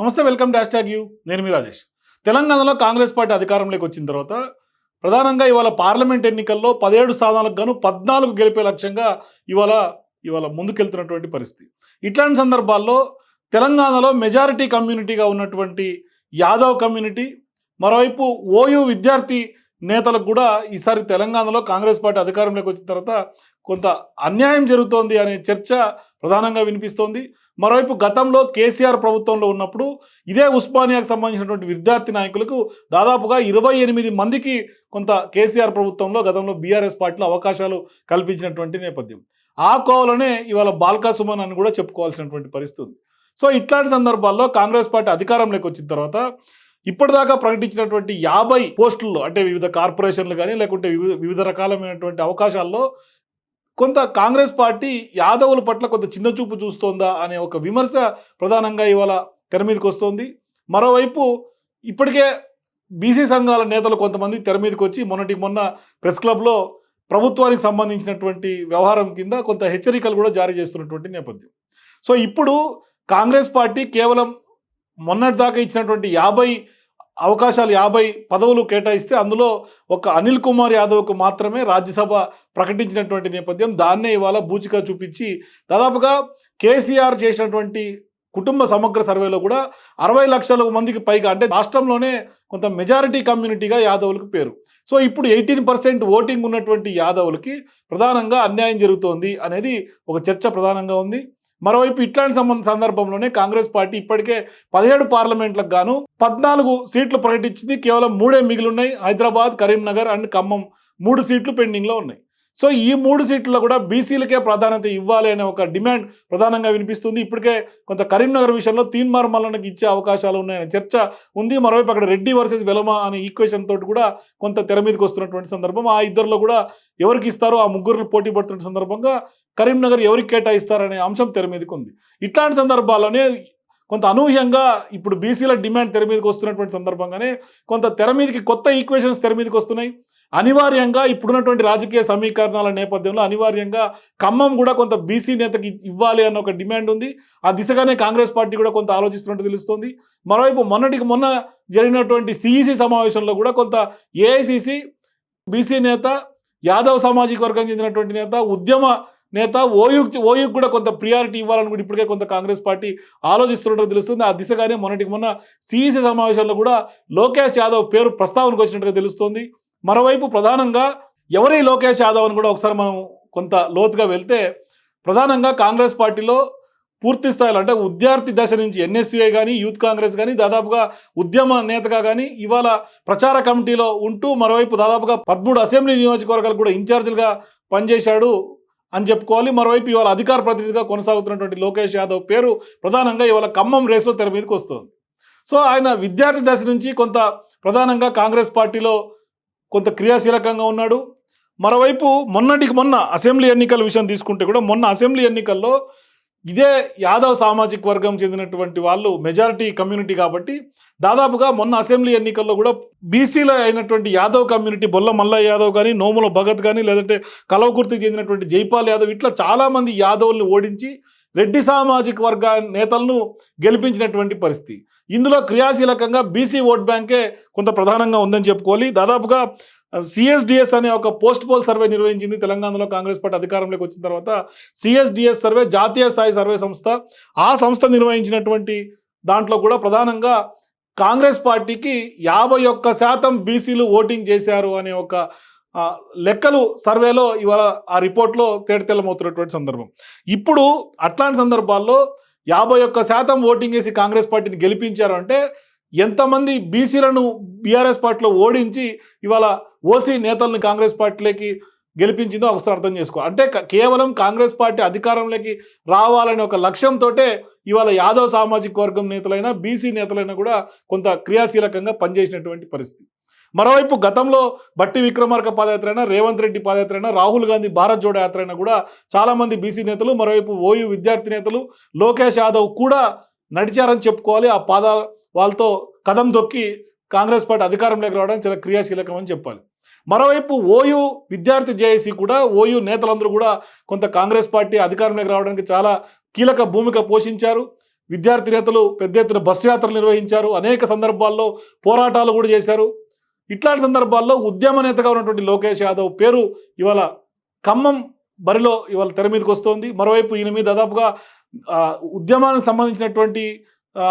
నమస్తే welcome dash tag you. నేను మీ రాజేష్. తెలంగాణలో కాంగ్రెస్ పార్టీ అధికారంలోకి వచ్చిన తర్వాత ప్రధానంగా ఇవాళ పార్లమెంట్ ఎన్నికల్లో పదిహేడు స్థానాలకు గాను పద్నాలుగు గెలిపే లక్ష్యంగా ఇవాళ ఇవాళ ముందుకెళ్తున్నటువంటి పరిస్థితి. ఇట్లాంటి సందర్భాల్లో తెలంగాణలో మెజారిటీ కమ్యూనిటీగా ఉన్నటువంటి యాదవ్ కమ్యూనిటీ మరోవైపు ఓయూ విద్యార్థి నేతలకు కూడా ఈసారి తెలంగాణలో కాంగ్రెస్ పార్టీ అధికారంలోకి వచ్చిన తర్వాత కొంత అన్యాయం జరుగుతోంది అనే చర్చ ప్రధానంగా వినిపిస్తోంది. మరోవైపు గతంలో కేసీఆర్ ప్రభుత్వంలో ఉన్నప్పుడు ఇదే ఉస్మానియాకు సంబంధించినటువంటి విద్యార్థి నాయకులకు దాదాపుగా ఇరవై ఎనిమిది మందికి కొంత కేసీఆర్ ప్రభుత్వంలో గతంలో బీఆర్ఎస్ పార్టీలో అవకాశాలు కల్పించినటువంటి నేపథ్యం. ఆ కోవలోనే ఇవాళ బాల్కా సుమన్ అని కూడా చెప్పుకోవాల్సినటువంటి పరిస్థితి ఉంది. సో ఇట్లాంటి సందర్భాల్లో కాంగ్రెస్ పార్టీ అధికారంలోకి వచ్చిన తర్వాత ఇప్పటిదాకా ప్రకటించినటువంటి యాభై పోస్టుల్లో అంటే వివిధ కార్పొరేషన్లు కానీ లేకుంటే వివిధ వివిధ రకాలమైనటువంటి అవకాశాల్లో కొంత కాంగ్రెస్ పార్టీ యాదవుల పట్ల కొంత చిన్న చూపు చూస్తోందా అనే ఒక విమర్శ ప్రధానంగా ఇవాళ తెర మీదకి వస్తోంది. మరోవైపు ఇప్పటికే బీసీ సంఘాల నేతలు కొంతమంది తెర మీదకి వచ్చి మొన్నటికి మొన్న ప్రెస్ క్లబ్లో ప్రభుత్వానికి సంబంధించినటువంటి వ్యవహారం కింద కొంత హెచ్చరికలు కూడా జారీ చేస్తున్నటువంటి నేపథ్యం. సో ఇప్పుడు కాంగ్రెస్ పార్టీ కేవలం మొన్నటిదాకా ఇచ్చినటువంటి యాభై అవకాశాలు యాభై పదవులు కేటాయిస్తే అందులో ఒక అనిల్ కుమార్ యాదవ్కు మాత్రమే రాజ్యసభ ప్రకటించినటువంటి నేపథ్యం దాన్నే ఇవాళ బూచిగా చూపించి దాదాపుగా కేసీఆర్ చేసినటువంటి కుటుంబ సమగ్ర సర్వేలో కూడా అరవై లక్షల మందికి పైగా అంటే రాష్ట్రంలోనే కొంత మెజారిటీ కమ్యూనిటీగా యాదవులకు పేరు. సో ఇప్పుడు ఎయిటీన్ పర్సెంట్ ఓటింగ్ ఉన్నటువంటి యాదవులకి ప్రధానంగా అన్యాయం జరుగుతోంది అనేది ఒక చర్చ ప్రధానంగా ఉంది. మరోవైపు ఇట్లాంటి సంబంధ సందర్భంలోనే కాంగ్రెస్ పార్టీ ఇప్పటికే పదిహేడు పార్లమెంట్లకు గాను పద్నాలుగు సీట్లు ప్రకటించింది. కేవలం మూడే మిగిలిన్నాయి హైదరాబాద్ కరీంనగర్ అండ్ ఖమ్మం మూడు సీట్లు పెండింగ్లో ఉన్నాయి. సో ఈ మూడు సీట్లలో కూడా బీసీలకే ప్రాధాన్యత ఇవ్వాలి అనే ఒక డిమాండ్ ప్రధానంగా వినిపిస్తుంది. ఇప్పటికే కొంత కరీంనగర్ విషయంలో తీన్మార్ మల్లనకి ఇచ్చే అవకాశాలు ఉన్నాయనే చర్చ ఉంది. మరోవైపు అక్కడ రెడ్డి వర్సెస్ వెలమ అనే ఈక్వేషన్ తోటి కూడా కొంత తెర మీదకి వస్తున్నటువంటి సందర్భం. ఆ ఇద్దరిలో కూడా ఎవరికి ఇస్తారో ఆ ముగ్గురు పోటీ పడుతున్న సందర్భంగా కరీంనగర్ ఎవరికి కేటాయిస్తారనే అంశం తెర మీదకి ఉంది. ఇట్లాంటి సందర్భాల్లోనే కొంత అనూహ్యంగా ఇప్పుడు బీసీల డిమాండ్ తెర మీదకి వస్తున్నటువంటి సందర్భంగానే కొంత తెర మీదకి కొత్త ఈక్వేషన్స్ తెర మీదకి వస్తున్నాయి. అనివార్యంగా ఇప్పుడున్నటువంటి రాజకీయ సమీకరణాల నేపథ్యంలో అనివార్యంగా ఖమ్మం కూడా కొంత బీసీ నేతకి ఇవ్వాలి అన్న ఒక డిమాండ్ ఉంది. ఆ దిశగానే కాంగ్రెస్ పార్టీ కూడా కొంత ఆలోచిస్తున్నట్టు తెలుస్తోంది. మరోవైపు మొన్నటికి మొన్న జరిగినటువంటి సిఈసి సమావేశంలో కూడా కొంత ఏఐసిసి బీసీ నేత యాదవ్ సామాజిక వర్గం చెందినటువంటి నేత ఉద్యమ నేత ఓయూ ఓయూకి కూడా కొంత ప్రియారిటీ ఇవ్వాలని కూడా ఇప్పటికే కొంత కాంగ్రెస్ పార్టీ ఆలోచిస్తున్నట్టు తెలుస్తుంది. ఆ దిశగానే మొన్నటికి మొన్న సిఈసి సమావేశంలో కూడా లోకేష్ యాదవ్ పేరు ప్రస్తావనకు వచ్చినట్టుగా తెలుస్తోంది. మరోవైపు ప్రధానంగా ఎవరి లోకేష్ యాదవ్ అని కూడా ఒకసారి మనం కొంత లోతుగా వెళ్తే ప్రధానంగా కాంగ్రెస్ పార్టీలో పూర్తి స్థాయిలో అంటే విద్యార్థి దశ నుంచి ఎన్ఎస్యుఐ కానీ యూత్ కాంగ్రెస్ కానీ దాదాపుగా ఉద్యమ నేతగా కానీ ఇవాళ ప్రచార కమిటీలో ఉంటూ మరోవైపు దాదాపుగా పదమూడు అసెంబ్లీ నియోజకవర్గాలు కూడా ఇన్ఛార్జీలుగా పనిచేశాడు అని చెప్పుకోవాలి. మరోవైపు ఇవాళ అధికార ప్రతినిధిగా కొనసాగుతున్నటువంటి లోకేష్ యాదవ్ పేరు ప్రధానంగా ఇవాళ ఖమ్మం రేసులో తెర మీదకి వస్తుంది. సో ఆయన విద్యార్థి దశ నుంచి కొంత ప్రధానంగా కాంగ్రెస్ పార్టీలో కొంత క్రియాశీలకంగా ఉన్నాడు. మరోవైపు మొన్నటికి మొన్న అసెంబ్లీ ఎన్నికల విషయం తీసుకుంటే కూడా మొన్న అసెంబ్లీ ఎన్నికల్లో ఇదే యాదవ్ సామాజిక వర్గం చెందినటువంటి వాళ్ళు మెజారిటీ కమ్యూనిటీ కాబట్టి దాదాపుగా మొన్న అసెంబ్లీ ఎన్నికల్లో కూడా బీసీలో అయినటువంటి యాదవ్ కమ్యూనిటీ బొల్ల మల్లయ్య యాదవ్ కానీ నోముల భగత్ కానీ లేదంటే కలవకుర్తికి చెందినటువంటి జైపాల్ యాదవ్ ఇట్లా చాలామంది యాదవ్ని ఓడించి రెడ్డి సామాజిక వర్గ నేతలను గెలిపించినటువంటి పరిస్థితి. ఇందులో క్రియాశీలకంగా బీసీ ఓట్ బ్యాంకే కొంత ప్రధానంగా ఉందని చెప్పుకోవాలి. దాదాపుగా సిఎస్డిఎస్ అనే ఒక పోస్ట్ పోల్ సర్వే నిర్వహించింది తెలంగాణలో కాంగ్రెస్ పార్టీ అధికారంలోకి వచ్చిన తర్వాత. సిఎస్డిఎస్ సర్వే జాతీయ స్థాయి సర్వే సంస్థ ఆ సంస్థ నిర్వహించినటువంటి దాంట్లో కూడా ప్రధానంగా కాంగ్రెస్ పార్టీకి యాభై ఒక్క శాతం బీసీలు ఓటింగ్ చేశారు అనే ఒక లెక్కలు సర్వేలో ఇవాళ ఆ రిపోర్ట్లో తేటతెల్లమవుతున్నటువంటి సందర్భం. ఇప్పుడు అట్లాంటి సందర్భాల్లో యాభై ఒక్క శాతం ఓటింగ్ వేసి కాంగ్రెస్ పార్టీని గెలిపించారు అంటే ఎంతమంది బీసీలను బీఆర్ఎస్ పార్టీలో ఓడించి ఇవాళ ఓసీ నేతల్ని కాంగ్రెస్ పార్టీలోకి గెలిపించిందో ఒకసారి అర్థం చేసుకో. అంటే కేవలం కాంగ్రెస్ పార్టీ అధికారంలోకి రావాలనే ఒక లక్ష్యంతో ఇవాళ యాదవ్ సామాజిక వర్గం నేతలైనా బీసీ నేతలైనా కూడా కొంత క్రియాశీలకంగా పనిచేసినటువంటి పరిస్థితి. మరోవైపు గతంలో బట్టి విక్రమార్క పాదయాత్ర అయినా రేవంత్ రెడ్డి పాదయాత్ర అయినా రాహుల్ గాంధీ భారత్ జోడో యాత్ర అయినా కూడా చాలామంది బీసీ నేతలు మరోవైపు ఓయూ విద్యార్థి నేతలు లోకేష్ యాదవ్ కూడా నడిచారని చెప్పుకోవాలి. ఆ పాద వాళ్ళతో కదం దొక్కి కాంగ్రెస్ పార్టీ అధికారంలోకి రావడం చాలా క్రియాశీలకం అని చెప్పాలి. మరోవైపు ఓయూ విద్యార్థి జేఏసీ కూడా ఓయూ నేతలందరూ కూడా కొంత కాంగ్రెస్ పార్టీ అధికారంలోకి రావడానికి చాలా కీలక భూమిక పోషించారు. విద్యార్థి నేతలు పెద్ద ఎత్తున బస్సు యాత్రలు నిర్వహించారు. అనేక సందర్భాల్లో పోరాటాలు కూడా చేశారు. ఇట్లాంటి సందర్భాల్లో ఉద్యమ నేతగా ఉన్నటువంటి లోకేష్ యాదవ్ పేరు ఇవాళ ఖమ్మం బరిలో ఇవాళ తెర మీదకి వస్తోంది. మరోవైపు ఈయన మీద దాదాపుగా ఉద్యమానికి సంబంధించినటువంటి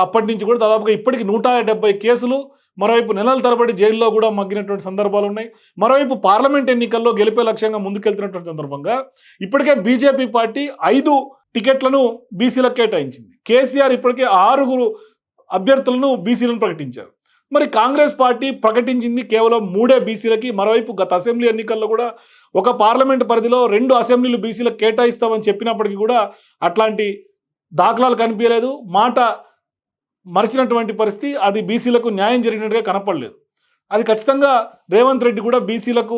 అప్పటి నుంచి కూడా దాదాపుగా ఇప్పటికి నూట డెబ్బై కేసులు మరోవైపు నెలల తరబడి జైల్లో కూడా మగ్గినటువంటి సందర్భాలు ఉన్నాయి. మరోవైపు పార్లమెంట్ ఎన్నికల్లో గెలిపే లక్ష్యంగా ముందుకెళ్తున్నటువంటి సందర్భంగా ఇప్పటికే బీజేపీ పార్టీ ఐదు టికెట్లను బీసీలకు కేటాయించింది. కేసీఆర్ ఇప్పటికే ఆరుగురు అభ్యర్థులను బీసీలను ప్రకటించారు. మరి కాంగ్రెస్ పార్టీ ప్రకటించింది కేవలం మూడే బీసీలకి మరోవైపు గత అసెంబ్లీ ఎన్నికల్లో కూడా ఒక పార్లమెంట్ పరిధిలో రెండు అసెంబ్లీలు బీసీలకు కేటాయిస్తామని చెప్పినప్పటికీ కూడా అట్లాంటి దాఖలాలు కనిపించలేదు. మాట మరిచినటువంటి పరిస్థితి అది బీసీలకు న్యాయం జరిగినట్టుగా కనపడలేదు. అది ఖచ్చితంగా రేవంత్ రెడ్డి కూడా బీసీలకు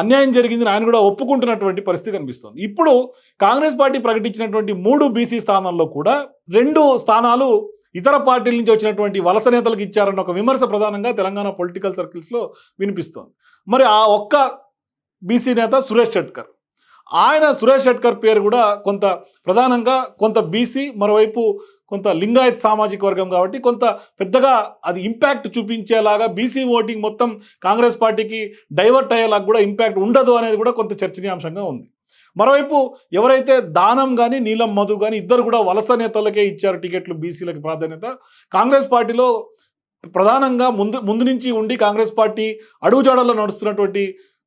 అన్యాయం జరిగిందని ఆయన కూడా ఒప్పుకుంటున్నటువంటి పరిస్థితి కనిపిస్తుంది. ఇప్పుడు కాంగ్రెస్ పార్టీ ప్రకటించినటువంటి మూడు బీసీ స్థానాల్లో కూడా రెండు స్థానాలు ఇతర పార్టీల నుంచి వచ్చినటువంటి వలస నేతలకు ఇచ్చారన్న ఒక విమర్శ ప్రధానంగా తెలంగాణ పొలిటికల్ సర్కిల్స్లో వినిపిస్తోంది. మరి ఆ ఒక్క బీసీ నేత సురేష్ షెట్కర్. ఆయన సురేష్ షెట్కర్ పేరు కూడా కొంత ప్రధానంగా కొంత బీసీ మరోవైపు కొంత లింగాయత్ సామాజిక వర్గం కాబట్టి కొంత పెద్దగా అది ఇంపాక్ట్ చూపించేలాగా బీసీ ఓటింగ్ మొత్తం కాంగ్రెస్ పార్టీకి డైవర్ట్ అయ్యేలాగా కూడా ఇంపాక్ట్ ఉండదు అనేది కూడా కొంత చర్చనీయాంశంగా ఉంది. మరోవైపు ఎవరైతే దానం కానీ నీలం మధు కానీ ఇద్దరు కూడా వలస నేతలకే ఇచ్చారు టికెట్లు బీసీలకు ప్రాధాన్యత. కాంగ్రెస్ పార్టీలో ప్రధానంగా ముందు ముందు నుంచి ఉండి కాంగ్రెస్ పార్టీ అడుగుజాడల్లో నడుస్తున్నటువంటి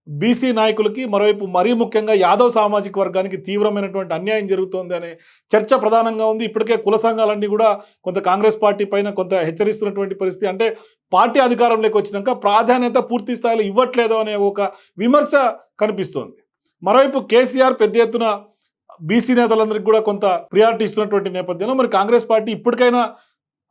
బీసీ నాయకులకి మరోవైపు మరీ ముఖ్యంగా యాదవ్ సామాజిక వర్గానికి తీవ్రమైనటువంటి అన్యాయం జరుగుతోంది అనే చర్చ ప్రధానంగా ఉంది. ఇప్పటికే కుల సంఘాలన్నీ కూడా కొంత కాంగ్రెస్ పార్టీ పైన కొంత హెచ్చరిస్తున్నటువంటి పరిస్థితి. అంటే పార్టీ అధికారంలోకి వచ్చినాక ప్రాధాన్యత పూర్తి స్థాయిలో ఇవ్వట్లేదు అనే ఒక విమర్శ కనిపిస్తోంది. మరోవైపు కేసీఆర్ పెద్ద ఎత్తున బీసీ నేతలందరికీ కూడా కొంత ప్రియారిటీ ఇస్తున్నటువంటి నేపథ్యంలో మరి కాంగ్రెస్ పార్టీ ఇప్పటికైనా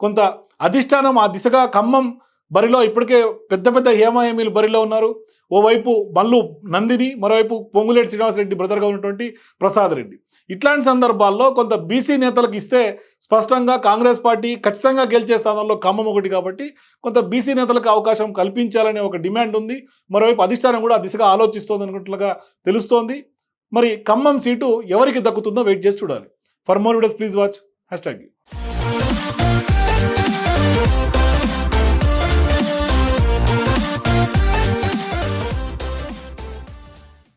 కొంత అధిష్టానం ఆ దిశగా ఖమ్మం బరిలో ఇప్పటికే పెద్ద పెద్ద హేమాహేమీలు బరిలో ఉన్నారు. ఓవైపు మల్లు నందిని మరోవైపు పొంగులేటి శ్రీనివాసరెడ్డి బ్రదర్గా ఉన్నటువంటి ప్రసాద్ రెడ్డి. ఇట్లాంటి సందర్భాల్లో కొంత బీసీ నేతలకు ఇస్తే స్పష్టంగా కాంగ్రెస్ పార్టీ ఖచ్చితంగా గెలిచే స్థానంలో ఖమ్మం ఒకటి కాబట్టి కొంత బీసీ నేతలకు అవకాశం కల్పించాలనే ఒక డిమాండ్ ఉంది. మరోవైపు అధిష్టానం కూడా ఆ దిశగా ఆలోచిస్తోంది అనుకున్నట్లుగా తెలుస్తోంది. మరి ఖమ్మం సీటు ఎవరికి దక్కుతుందో వెయిట్ చేసి చూడాలి. For more videos please watch. Hashtag